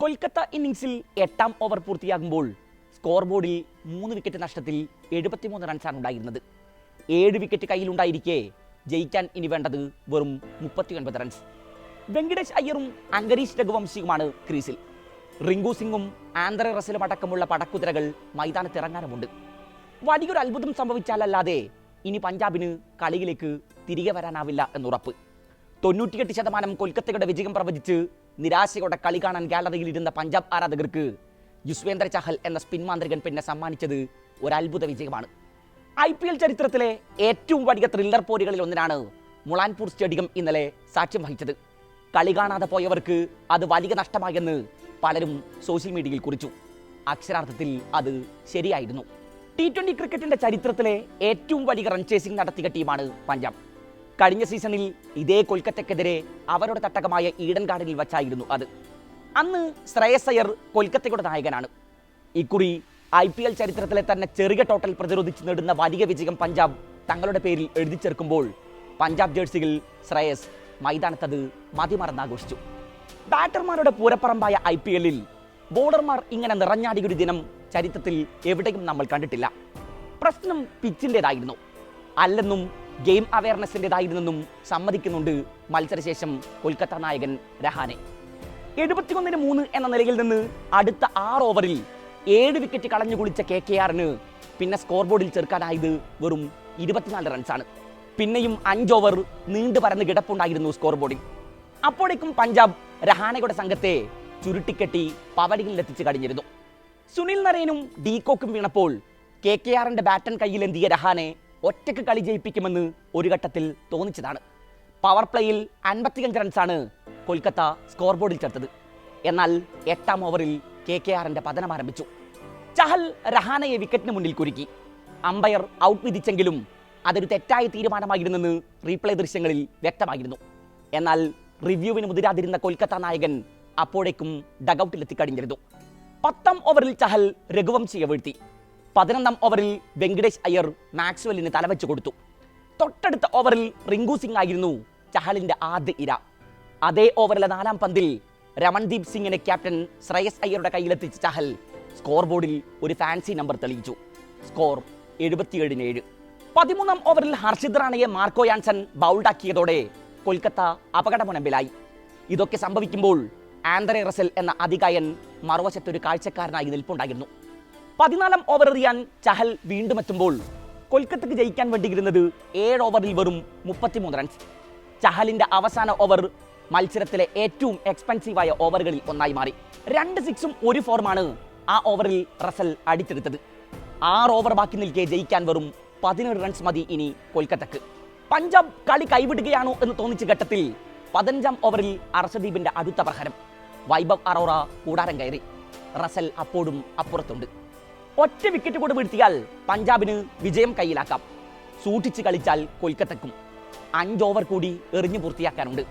കൊൽക്കത്ത ഇന്നിംഗ്സിൽ എട്ടാം ഓവർ പൂർത്തിയാകുമ്പോൾ സ്കോർ ബോർഡിൽ മൂന്ന് വിക്കറ്റ് നഷ്ടത്തിൽ എഴുപത്തിമൂന്ന് റൺസാണ് ഉണ്ടായിരുന്നത് ഏഴ് വിക്കറ്റ് കയ്യിലുണ്ടായിരിക്കെ ജയിക്കാൻ ഇനി വേണ്ടത് വെറും മുപ്പത്തിയൊൻപത് റൺസ്. വെങ്കടേഷ് അയ്യറും അങ്കരീഷ് രഘുവംശിയുമാണ് ക്രീസിൽ. റിങ്കു സിംഗും ആന്ധ്ര റസലും അടക്കമുള്ള പടക്കുതിരകൾ മൈതാനത്തിറങ്ങാനുമുണ്ട്. വലിയൊരു അത്ഭുതം സംഭവിച്ചാലല്ലാതെ ഇനി പഞ്ചാബിന് കളിയിലേക്ക് തിരികെ വരാനാവില്ല എന്നുറപ്പ്. തൊണ്ണൂറ്റിയെട്ട് ശതമാനം കൊൽക്കത്തയുടെ വിജയം പ്രവചിച്ച് നിരാശയോടെ കളി കാണാൻ ഗാലറിയിൽ ഇരുന്ന പഞ്ചാബ് ആരാധകർക്ക് യുസ്വേന്ദ്ര ചഹൽ എന്ന സ്പിൻ മാന്ത്രികൻ പിന്നെ സമ്മാനിച്ചത് ഒരു അത്ഭുത വിജയമാണ്. ഐ പി എൽ ചരിത്രത്തിലെ ഏറ്റവും വലിയ ത്രില്ലർ പോരുകളിൽ ഒന്നിനാണ് മുളാൻപൂർ സ്റ്റേഡിയം ഇന്നലെ സാക്ഷ്യം വഹിച്ചത്. കളി കാണാതെ പോയവർക്ക് അത് വലിയ നഷ്ടമായെന്ന് പലരും സോഷ്യൽ മീഡിയയിൽ കുറിച്ചു. അക്ഷരാർത്ഥത്തിൽ അത് ശരിയായിരുന്നു. ടി ക്രിക്കറ്റിന്റെ ചരിത്രത്തിലെ ഏറ്റവും വലിയ റൺ ചേസിംഗ് നടത്തിയ ടീമാണ് പഞ്ചാബ്. കഴിഞ്ഞ സീസണിൽ ഇതേ കൊൽക്കത്തക്കെതിരെ അവരുടെ തട്ടകമായ ഈഡൻ ഗാർഡനിൽ വച്ചായിരുന്നു അത്. അന്ന് ശ്രേയസ് കൊൽക്കത്തയുടെ നായകനാണ്. ഇക്കുറി ഐ പി എൽ ചരിത്രത്തിലെ തന്നെ ചെറിയ ടോട്ടൽ പ്രതിരോധിച്ച് നേടുന്ന വലിയ വിജയം പഞ്ചാബ് തങ്ങളുടെ പേരിൽ എഴുതി ചേർക്കുമ്പോൾ പഞ്ചാബ് ജേഴ്സികൾ ശ്രേയസ് മൈതാനത്തത് മതിമറന്നാഘോഷിച്ചു ബാറ്റർമാരുടെ പൂരപ്പറമ്പായ ഐ പി എല്ലിൽ ബോളർമാർ ഇങ്ങനെ നിറഞ്ഞാടിയൊരു ദിനം ചരിത്രത്തിൽ എവിടെയും നമ്മൾ കണ്ടിട്ടില്ല. പ്രശ്നം പിച്ചിന്റെതായിരുന്നു അല്ലെന്നും ഗെയിം അവയർനെസ്സിന്റെതായിരുന്നെന്നും സമ്മതിക്കുന്നുണ്ട് മത്സരശേഷം കൊൽക്കത്ത നായകൻ രഹാനെ. എഴുപത്തിയൊന്നിന് മൂന്ന് എന്ന നിലയിൽ നിന്ന് അടുത്ത ആറ് ഓവറിൽ ഏഴ് വിക്കറ്റ് കളഞ്ഞു കുളിച്ച കെ കെ ആറിന് പിന്നെ സ്കോർ ബോർഡിൽ ചേർക്കാനായത് വെറും ഇരുപത്തിനാല് റൺസാണ്. പിന്നെയും അഞ്ച് ഓവർ നീണ്ടു പരന്ന് കിടപ്പുണ്ടായിരുന്നു സ്കോർ ബോർഡിൽ അപ്പോഴേക്കും പഞ്ചാബ് രഹാനയുടെ സംഘത്തെ ചുരുട്ടിക്കെട്ടി പവടികളിലെത്തിച്ച് കഴിഞ്ഞിരുന്നു. സുനിൽ നരേനും ഡീകോക്കും വീണപ്പോൾ കെ കെ ആറിന്റെ ബാറ്റൻ കയ്യിലെന്തിയ രഹാനെ ഒറ്റയ്ക്ക് കളി ജയിപ്പിക്കുമെന്ന് ഒരു ഘട്ടത്തിൽ തോന്നിച്ചതാണ്. പവർ പ്ലേയിൽ അൻപത്തിയഞ്ച് റൺസാണ് കൊൽക്കത്ത സ്കോർ ബോർഡിൽ ചേർത്തത്. എന്നാൽ എട്ടാം ഓവറിൽ കെ കെ ആറിന്റെ പതനം ആരംഭിച്ചു. ചഹൽ രഹാനയെ വിക്കറ്റിന് മുന്നിൽ കുരുക്കി. അമ്പയർ ഔട്ട് വിധിച്ചെങ്കിലും അതൊരു തെറ്റായ തീരുമാനമായിരുന്നെന്ന് റീപ്ലേ ദൃശ്യങ്ങളിൽ വ്യക്തമായിരുന്നു. എന്നാൽ റിവ്യൂവിന് മുതിരാതിരുന്ന കൊൽക്കത്ത നായകൻ അപ്പോഴേക്കും ഡഗൌട്ടിലെത്തിക്കഴിഞ്ഞിരുന്നു പത്താം ഓവറിൽ ചഹൽ രഘുവംശിയെ വീഴ്ത്തി. പതിനൊന്നാം ഓവറിൽ വെങ്കടേഷ് അയ്യർ മാക്സ്വെല്ലിന് തലവെച്ച് കൊടുത്തു. തൊട്ടടുത്ത ഓവറിൽ റിങ്കു സിംഗ് ആയിരുന്നു ചഹലിന്റെ ആദ്യ ഇര. അതേ ഓവറിലെ നാലാം പന്തിൽ രമൺദീപ് സിംഗിനെ ക്യാപ്റ്റൻ ശ്രേയസ് അയ്യരുടെ കയ്യിലെത്തിച്ച ചഹൽ സ്കോർ ബോർഡിൽ ഒരു ഫാൻസി നമ്പർ തെളിയിച്ചു. സ്കോർ എഴുപത്തിയേഴിന് ഏഴ് പതിമൂന്നാം ഓവറിൽ ഹർഷിദ് റാണയെ മാർക്കോ യാൻസൺ ബൗൾഡാക്കിയതോടെ കൊൽക്കത്ത അപകടമുനമ്പിലായി. ഇതൊക്കെ സംഭവിക്കുമ്പോൾ ആന്ധ്രെ റസൽ എന്ന അതികായൻ മറുവശത്തൊരു കാഴ്ചക്കാരനായി നിൽപ്പുണ്ടായിരുന്നു. പതിനാലാം ഓവർ എറിയാൻ ചഹൽ വീണ്ടും എത്തുമ്പോൾ കൊൽക്കത്തക്ക് ജയിക്കാൻ വേണ്ടിയിരുന്നത് ഏഴ് ഓവറിൽ വെറും മുപ്പത്തിമൂന്ന് റൺസ് ചഹലിന്റെ അവസാന ഓവർ മത്സരത്തിലെ ഏറ്റവും എക്സ്പെൻസീവായ ഓവറുകളിൽ ഒന്നായി മാറി. രണ്ട് സിക്സും ഒരു ഫോറുമാണ് ആ ഓവറിൽ റസൽ അടിച്ചെടുത്തത്. ആറ് ഓവർ ബാക്കി നിൽക്കെ ജയിക്കാൻ വെറും പതിനേഴ് റൺസ് മതി ഇനി കൊൽക്കത്തക്ക്. പഞ്ചാബ് കളി കൈവിടുകയാണോ എന്ന് തോന്നിച്ച ഘട്ടത്തിൽ പതിനഞ്ചാം ഓവറിൽ അർഷദീപിന്റെ അടുത്ത പ്രഹരം വൈഭവ് അറോറ കൂടാരം കയറി. റസൽ അപ്പോഴും അപ്പുറത്തുണ്ട്. ഒറ്റ വിക്കറ്റ് കൂടെ വീഴ്ത്തിയാൽ പഞ്ചാബിന് വിജയം കയ്യിലാക്കാം. സൂക്ഷിച്ച് കളിച്ചാൽ കൊൽക്കത്തക്കും അഞ്ച് ഓവർ കൂടി എറിഞ്ഞു പൂർത്തിയാക്കാനുണ്ട്.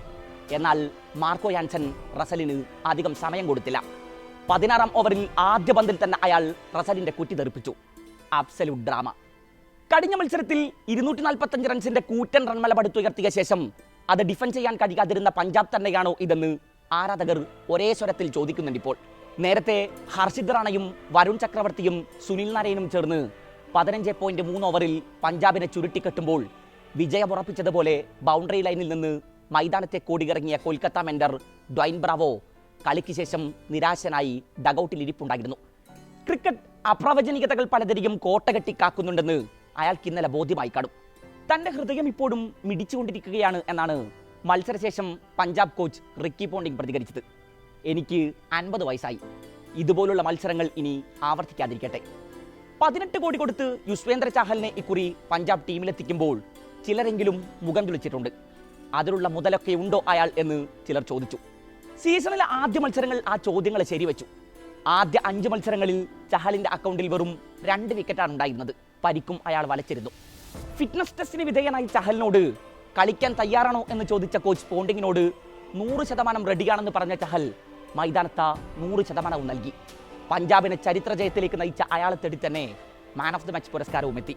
എന്നാൽ മാർക്കോ യാൻസൻ റസലിന് അധികം സമയം കൊടുത്തില്ല. പതിനാറാം ഓവറിൽ ആദ്യ പന്തിൽ തന്നെ അയാൾ റസലിന്റെ കുറ്റി തെറിപ്പിച്ചു. അബ്സല്യൂട്ട് ഡ്രാമ കഴിഞ്ഞ മത്സരത്തിൽ ഇരുന്നൂറ്റി നാൽപ്പത്തഞ്ച് റൺസിന്റെ കൂറ്റൻ റൺമല പടുത്തുയർത്തിയ ശേഷം അത് ഡിഫൻഡ് ചെയ്യാൻ കഴിയാതിരുന്ന പഞ്ചാബ് തന്നെയാണോ ഇതെന്ന് ആരാധകർ ഒരേ സ്വരത്തിൽ ചോദിക്കുന്നുണ്ട് ഇപ്പോൾ. നേരത്തെ ഹർഷിദ് റാണയും വരുൺ ചക്രവർത്തിയും സുനിൽ നരയനും ചേർന്ന് പതിനഞ്ച് പോയിന്റ് മൂന്ന് ഓവറിൽ പഞ്ചാബിനെ ചുരുട്ടിക്കെട്ടുമ്പോൾ വിജയമുറപ്പിച്ചതുപോലെ ബൗണ്ടറി ലൈനിൽ നിന്ന് മൈതാനത്തെ കോടിയിറങ്ങിയ കൊൽക്കത്ത മെൻഡർ ഡ്വൈൻ ബ്രാവോ കളിക്ക് ശേഷം നിരാശനായി ഡഗൌട്ടിൽ ഇരിപ്പുണ്ടായിരുന്നു. ക്രിക്കറ്റ് അപ്രവചനീയതകൾ പലതരികം കോട്ടകെട്ടി കാക്കുന്നുണ്ടെന്ന് അയാൾക്ക് ഇന്നലെ ബോധ്യമായി കാണും. തന്റെ ഹൃദയം ഇപ്പോഴും മിടിച്ചുകൊണ്ടിരിക്കുകയാണ് എന്നാണ് മത്സരശേഷം പഞ്ചാബ് കോച്ച് റിക്കി പോണ്ടിങ് പ്രതികരിച്ചത്. എനിക്ക് അൻപത് വയസ്സായി. ഇതുപോലുള്ള മത്സരങ്ങൾ ഇനി ആവർത്തിക്കാതിരിക്കട്ടെ. പതിനെട്ട് കോടി കൊടുത്ത് യുസ്വേന്ദ്ര ചാഹലിനെ ഇക്കുറി പഞ്ചാബ് ടീമിലെത്തിക്കുമ്പോൾ ചിലരെങ്കിലും മുഖം തുളിച്ചിട്ടുണ്ട്. അതിലുള്ള മുതലൊക്കെ ഉണ്ടോ അയാൾ എന്ന് ചിലർ ചോദിച്ചു. സീസണിലെ ആദ്യ മത്സരങ്ങൾ ആ ചോദ്യങ്ങളെ ശരിവെച്ചു. ആദ്യ അഞ്ച് മത്സരങ്ങളിൽ ചഹലിന്റെ അക്കൗണ്ടിൽ വെറും രണ്ട് വിക്കറ്റാണ് ഉണ്ടായിരുന്നത്. പരിക്കും അയാൾ വലച്ചിരുന്നു. ഫിറ്റ്നസ് ടെസ്റ്റിന് വിധേയനായി ചഹലിനോട് കളിക്കാൻ തയ്യാറാണോ എന്ന് ചോദിച്ച കോച്ച് പോണ്ടിങ്ങിനോട് നൂറ് ശതമാനം റെഡിയാണെന്ന് പറഞ്ഞ ചഹൽ മൈതാനത്ത നൂറ് ശതമാനവും നൽകി. പഞ്ചാബിനെ ചരിത്ര ജയത്തിലേക്ക് നയിച്ച അയാളെ തേടി തന്നെ മാൻ ഓഫ് ദി മാച്ച് പുരസ്കാരവും എത്തി.